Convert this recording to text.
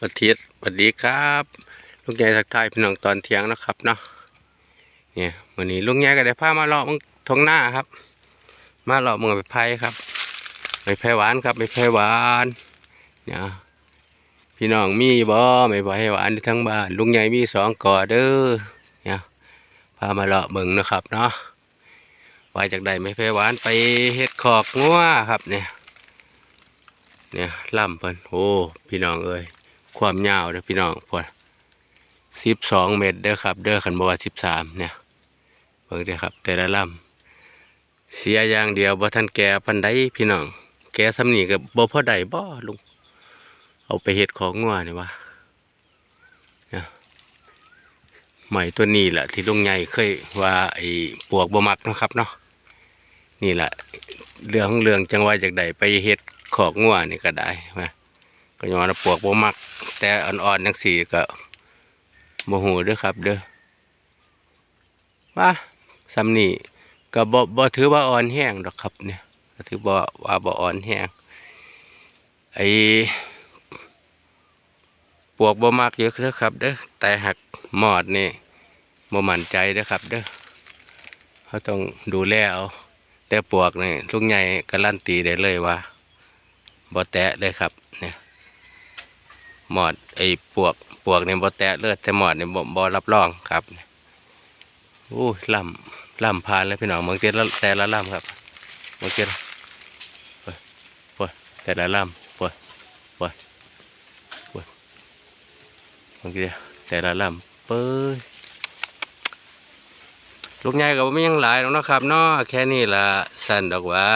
วันทิตสวัสดีครับลุงใหญ่ทักทายพี่น้องตอนเที่ยงนะครับเนาะเนี่ยวันนี้ลุงใหญ่ก็ได้พามาเลาะมึงทงหน้าครับ มาเลาะมึงไปไผ่ครับ ไปไผ่หวานครับไปไผ่หวานเนี่ยพี่น้องมีบ่ไม่ไผ่หวานทั้งบ้าน ลุงใหญ่มีสองก่อเด้อเนี่ยพามาเลาะเบิ่งนะครับเนาะว่าจากใดไม่ไผ่หวานไปเฮ็ดขอกงัวครับเนี่ยเนี่ยล่ำเพิ่นโอ้พี่น้องเอ้ย ความยาวเด้อพี่น้องพอสิบสองเมตรเด้อครับ เด้อขันบว่าสิบสามเนี่ยเบิ่งเด้อครับ แต่ละลำเสียอย่างเดียวบ่ทันแก่พันใดพี่น้อง แก่สำนีกับบ่พอใดบ่ลุงเอาไปเฮ็ดของงัวนี่วะเนี่ยใหม่ตัวนี้แหละที่ลุงใหญ่เคยว่าไอ้ปวกบ่มักนะครับเนาะนี่แหละเรื่องของเรื่องจังว่าจากใดไปเฮ็ดขอกงัวนี่ก็ได้นะ ก็ย้อนว่าปวกบ่มัก แต่อ่อนๆจังสี่ก็บ่ฮู้เด้อครับ เด้อว่าซ้ำนี่ก็บ่บ่ถือว่าอ่อนแห้งดอกครับเนี่ยก็ถือว่าว่าบ่อ่อนแห้งไอ้ปวกบ่มักเยอะเด้อครับ เด้อแต่หักหมอดนี่บ่มั่นใจเด้อครับ เด้อเขาต้องดูแลเอาแต่ปวกนี่ลุงใหญ่การันตีได้เลยว่าบ่แตะเลยครับเนี่ย หมอดไอ้ปวกปวกเนี่ยบ่แตะเลยแต่หมอดเนี่ยบ่บ่รับรองครับโอ้ยล่ำล่ำพานแล้วพี่น้องบางทีละแต่ละล่ำครับบางทีละโอ้ยโอ้ยแต่ละล่ำโอ้ยโอ้ยโอ้ยบางทีแต่ละล่ำเป้ยลูกใหญ่ก็บ่มีหยังหลายหรอกนะครับเนาะแค่นี้ละสั่นดอกว่า